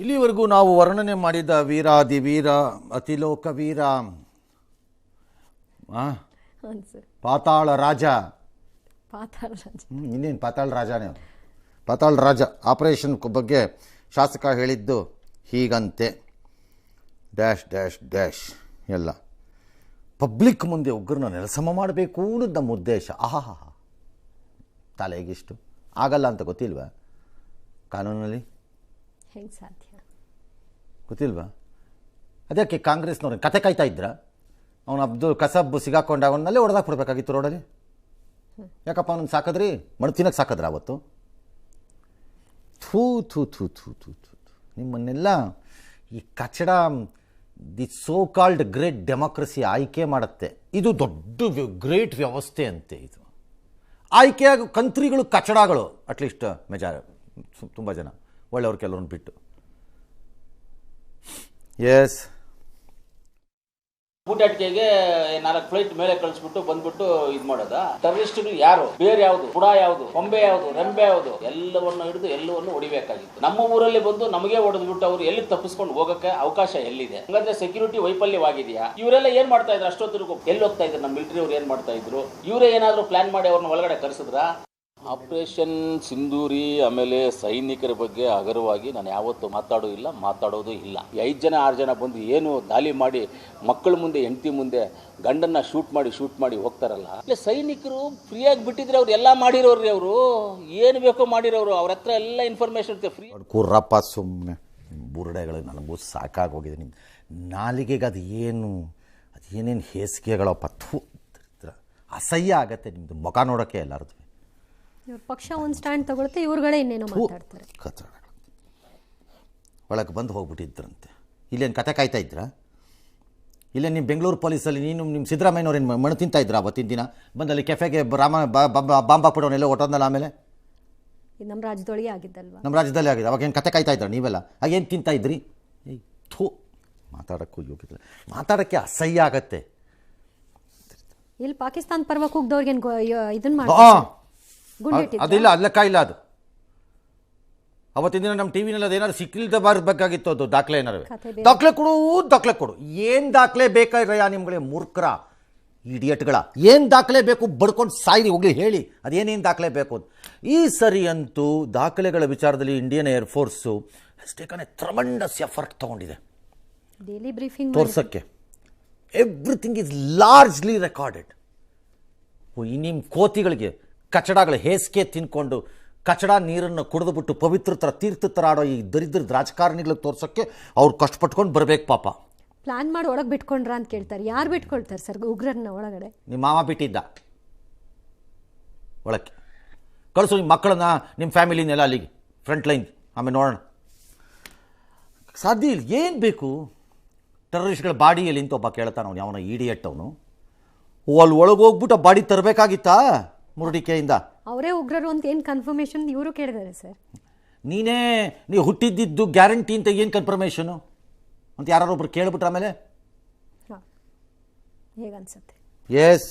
ಇಲ್ಲಿವರೆಗೂ ನಾವು ವರ್ಣನೆ ಮಾಡಿದ ವೀರಾದಿ ವೀರ ಅತಿಲೋಕ ವೀರ ಪಾತಾಳ ರಾಜ. ಪಾತಾಳ ರಾಜ. ಇನ್ನೇನು ಪಾತಾಳ ರಾಜನೇ ಪಾತಾಳ ರಾಜ ಆಪರೇಷನ್ ಬಗ್ಗೆ ಶಾಸಕ ಹೇಳಿದ್ದು ಹೀಗಂತೆ. ಡ್ಯಾಶ್ ಡ್ಯಾಶ್ ಡ್ಯಾಶ್ ಎಲ್ಲ. ಪಬ್ಲಿಕ್ ಮುಂದೆ ಉಗ್ರನ ನೆಲಸಮ ಮಾಡಬೇಕು ಅನ್ನೋದು ನಮ್ಮ ಉದ್ದೇಶ. ಆಹಾ ತಲೆಗಿಷ್ಟು. ಆಗಲ್ಲ ಅಂತ ಗೊತ್ತಿಲ್ವಾ? ಕಾನೂನಲ್ಲಿ? ಹೆಂಗೆ ಸಾಧ್ಯ? ಗೊತ್ತಿಲ್ವಾ? ಅದಕ್ಕೆ ಕಾಂಗ್ರೆಸ್ನವ್ರ ಕತೆ ಕಾಯ್ತಾ ಇದ್ರ? ಅವನು ಅಬ್ದುಲ್ ಕಸಬ್ ಸಿಗಾಕೊಂಡ ಅವನಲ್ಲೇ ಹೊಡೆದಾಕ್ ಬಿಡ್ಬೇಕಾಗಿತ್ತು ರೋಡಲ್ಲಿ. ಯಾಕಪ್ಪ ಅವನನ್ನು ಸಾಕದ್ರಿ? ಮಣ್ಣು ತಿನ್ನಕ್ಕೆ ಸಾಕದ್ರ ಅವತ್ತು? ಥೂ ಥೂ ಥೂ ಥೂ ಥೂ ಥೂ. ನಿಮ್ಮನ್ನೆಲ್ಲ ಈ ಕಚಡ, the so called great democracy ಆಯ್ಕೆ ಮಾಡುತ್ತೆ. ಇದು ದೊಡ್ಡ ಗ್ರೇಟ್ ವ್ಯವಸ್ಥೆ ಅಂತೆ ಇದು. ಆಯ್ಕೆಯಾಗ, ಕಂತ್ರಿಗಳು, ಕಚಡಗಳು, ಅಟ್ಲೀಸ್ಟ್ ಮೆಜಾರ್ ತುಂಬ ಜನ ಒಳ್ಳೆಯವ್ರು ಕೆಲವ್ರನ್ನ ಬಿಟ್ಟು. ಎಸ್ ಬೂಟಾಟಿಕೆಗೆ ನಾಲ್ಕು ಫ್ಲೈಟ್ ಮೇಲೆ ಕಳಿಸ್ಬಿಟ್ಟು ಬಂದ್ಬಿಟ್ಟು ಇದ್ ಮಾಡೋದ? ಟೆರರಿಸ್ಟ್ಗಳು ಯಾರು? ಬೇರೆ ಯಾವುದು? ಬುಡ ಯಾವುದು? ಕೊಂಬೆ ಯಾವುದು? ರೆಂಬೆ ಯಾವುದು? ಎಲ್ಲವನ್ನು ಹಿಡಿದು ಎಲ್ಲವನ್ನು ಹೊಡಿಬೇಕಾಗಿತ್ತು. ನಮ್ಮ ಊರಲ್ಲಿ ಬಂದು ನಮಗೆ ಹೊಡೆದ್ಬಿಟ್ಟು ಅವ್ರು ಎಲ್ಲಿ ತಪ್ಪಿಸ್ಕೊಂಡು ಹೋಗಕ್ಕೆ ಅವಕಾಶ ಎಲ್ಲಿದೆ? ಹಂಗಂದ್ರೆ ಸೆಕ್ಯೂರಿಟಿ ವೈಫಲ್ಯವಾಗಿದೆಯಾ? ಇವರೆಲ್ಲ ಏನ್ ಮಾಡ್ತಾ ಇದ್ರು? ಅಷ್ಟೊತ್ತಿಗೂ ಎಲ್ಲಿ ಹೋಗ್ತಾ ಇದ್ರು? ನಮ್ಮ ಮಿಲಿಟರಿ ಅವ್ರು ಏನ್ ಮಾಡ್ತಾ ಇದ್ರು? ಇವರೇ ಏನಾದ್ರು ಪ್ಲಾನ್ ಮಾಡಿ ಅವ್ರನ್ನ ಒಳಗಡೆ ಕರೆಸಿದ್ರ? ಆಪರೇಷನ್ ಸಿಂಧೂರಿ ಆಮೇಲೆ ಸೈನಿಕರ ಬಗ್ಗೆ ಹಗರವಾಗಿ ನಾನು ಯಾವತ್ತೂ ಮಾತಾಡೋ ಇಲ್ಲ, ಮಾತಾಡೋದು ಇಲ್ಲ. ಐದು ಜನ, ಆರು ಜನ ಬಂದು ಏನು ದಾಳಿ ಮಾಡಿ ಮಕ್ಕಳ ಮುಂದೆ, ಹೆಂಡತಿ ಮುಂದೆ ಗಂಡನ್ನ ಶೂಟ್ ಮಾಡಿ ಶೂಟ್ ಮಾಡಿ ಹೋಗ್ತಾರಲ್ಲ. ಇಲ್ಲ, ಸೈನಿಕರು ಫ್ರೀಯಾಗಿ ಬಿಟ್ಟಿದ್ರೆ ಅವ್ರು ಎಲ್ಲ ಮಾಡಿರೋರು ಅವರು. ಏನು ಬೇಕೋ ಮಾಡಿರೋರು. ಅವ್ರ ಹತ್ರ ಎಲ್ಲ ಇನ್ಫಾರ್ಮೇಶನ್ ಇರುತ್ತೆ ಫ್ರೀ ಕೂರಪ್ಪ ಸುಮ್ಮನೆ ಬುರುಡೆಗಳು ನನಗೂ ಸಾಕಾಗೋಗಿದೆ ನಿಮ್ಮ ನಾಲಿಗೆಗೆ ಅದು ಏನು ಅದು ಏನೇನು ಹೇಸಿಗೆಗಳಪ್ಪ, ಥೂ. ಅಸಹ್ಯ ಆಗತ್ತೆ ನಿಮ್ಮದು ಮುಖ ನೋಡೋಕ್ಕೆ ಎಲ್ಲರದು. ಇವ್ರ ಪಕ್ಷ ಒಂದು ಸ್ಟ್ಯಾಂಡ್ ತಗೊಳುತ್ತೆ ಇವ್ರುಗಳೇ ಇನ್ನೇನೋ ಮಾತಾಡ್ತಾರೆ. ಒಳಗೆ ಬಂದು ಹೋಗ್ಬಿಟ್ಟಿದ್ರಂತೆ. ಇಲ್ಲೇನು ಕತೆ ಕಾಯ್ತಾ ಇದ್ರ? ಇಲ್ಲ ನಿಮ್ಮ ಬೆಂಗಳೂರು ಪೊಲೀಸಲ್ಲಿ ನೀನು ನಿಮ್ಮ ಸಿದ್ದರಾಮಯ್ಯನವ್ರೇನು ಏನು ಮಣ್ಣು ತಿಂತಾ ಇದ್ರ ಅವತ್ತಿನ ದಿನ? ಬಂದಲ್ಲಿ ಕೆಫೆಗೆ ರಾಮ ಬಾಂಬ್ ಹಾಕ್ಬಿಡೋನೆಲ್ಲ ಹೊಟ್ಟೋದಲ್ಲ ಆಮೇಲೆ? ನಮ್ಮ ರಾಜ್ಯದೊಳಗೆ ಆಗಿದ್ದಲ್ವಾ? ನಮ್ಮ ರಾಜ್ಯದಲ್ಲಿ ಆಗಿದೆ. ಅವಾಗ ಏನು ಕತೆ ಕಾಯ್ತಾ ಇದ್ರ ನೀವೆಲ್ಲ? ಆಗೇನು ತಿಂತಾ ಇದ್ರಿ? ಏಯ್ ಥೂ ಮಾತಾಡೋಕ್ಕೂ ಯೋಗ್ಯತೆ ಮಾತಾಡೋಕ್ಕೆ ಅಸಹ್ಯ ಆಗತ್ತೆ. ಇಲ್ಲಿ ಪಾಕಿಸ್ತಾನ ಪರ್ವ ಕೂಗ್ದವ್ರಿಗೆ ಇದನ್ನ ಮಾಡಿ ಅದಿಲ್ಲ ಅದು ಲೆಕ್ಕ ಇಲ್ಲ ಅದು. ಅವತ್ತಿನ ದಿನ ನಮ್ಮ ಟಿ ವಿನಲ್ಲಿ ಅದೇನಾದ್ರು ಸಿಕ್ಕಿಲ್ದ ಬರಬೇಕಾಗಿತ್ತು ಅದು ದಾಖಲೆ ಏನಾರು ದಾಖಲೆ ಕೊಡು ದಾಖಲೆ ಕೊಡು. ಏನು ದಾಖಲೆ ಬೇಕಾಗಿರಯ್ಯ ನಿಮ್ಗಳೇ ಮೂರ್ಖರ ಇಡಿಯಟ್ಗಳ? ಏನು ದಾಖಲೆ ಬೇಕು ಬಡ್ಕೊಂಡು ಸಾಯಿರಿ ಹೋಗ್ಲಿ ಹೇಳಿ. ಅದೇನೇನು ದಾಖಲೆ ಬೇಕು ಅಂತ. ಈ ಸರಿ ಅಂತೂ ದಾಖಲೆಗಳ ವಿಚಾರದಲ್ಲಿ Indian air force taken a tremendous effort ತಗೊಂಡಿದೆ. ಡೈಲಿ ಬ್ರೀಫಿಂಗ್ ತೋರ್ಸೋಕ್ಕೆ. ಎವ್ರಿಥಿಂಗ್ ಈಸ್ ಲಾರ್ಜ್ಲಿ ರೆಕಾರ್ಡೆಡ್ ಈ ನಿಮ್ಮ ಕೋತಿಗಳಿಗೆ ಕಚಡಗಳ ಹೇಸಿಗೆ ತಿನ್ಕೊಂಡು ಕಚಡ ನೀರನ್ನು ಕುಡಿದು ಬಿಟ್ಟು ಪವಿತ್ರ ಥರ ತೀರ್ಥ ಥರ ಆಡೋ ಈ ದರಿದ್ರ ರಾಜಕಾರಣಿಗಳಿಗೆ ತೋರ್ಸೋಕ್ಕೆ ಅವ್ರು ಕಷ್ಟಪಟ್ಕೊಂಡು ಬರಬೇಕು ಪಾಪ. ಪ್ಲಾನ್ ಮಾಡಿ ಒಳಗೆ ಬಿಟ್ಕೊಂಡ್ರ ಅಂತ ಕೇಳ್ತಾರೆ. ಯಾರು ಬಿಟ್ಕೊಳ್ತಾರೆ ಸರ್ ಉಗ್ರರನ್ನ ಒಳಗಡೆ? ನಿಮ್ಮ ಮಾವ ಬಿಟ್ಟಿದ್ದ. ಒಳಕ್ಕೆ. ಕಳಿಸು ನಿಮ್ಮ ಮಕ್ಕಳನ್ನ ನಿಮ್ಮ ಫ್ಯಾಮಿಲಿನೆಲ್ಲ ಅಲ್ಲಿಗೆ ಫ್ರಂಟ್ ಲೈನ್ ಆಮೇಲೆ ನೋಡೋಣ. ಸಾಧ್ಯ ಇಲ್ಲ. ಏನು ಬೇಕು? ಟೆರರಿಸ್ಟ್ಗಳ ಬಾಡಿಯಲ್ಲಿ ಇಂತ ಒಬ್ಬ ಕೇಳ್ತಾನ ಅವನು ಅವನ ಇಡಿಯಟ್ ಅವನು. ಅಲ್ಲಿ ಒಳಗೆ ಹೋಗ್ಬಿಟ್ಟು ಆ ಬಾಡಿ ತರಬೇಕಾಗಿತ್ತಾ? ಮುರುಡಿಕೆಯಿಂದ. ಅವರೇ ಉಗ್ರರು ಅಂತ ಏನು ಕನ್ಫರ್ಮೇಷನ್ ಇವರು ಕೇಳಿದ್ದಾರೆ ಸರ್ ನೀನೇ ನೀವು ಹುಟ್ಟಿದ್ದಿದ್ದು ಗ್ಯಾರಂಟಿ ಅಂತ ಏನು ಕನ್ಫರ್ಮೇಷನು ಅಂತ ಯಾರೊಬ್ರು ಕೇಳ್ಬಿಟ್ರೆ ಆಮೇಲೆ? ಹೇಗನ್ಸುತ್ತೆ? ಎಸ್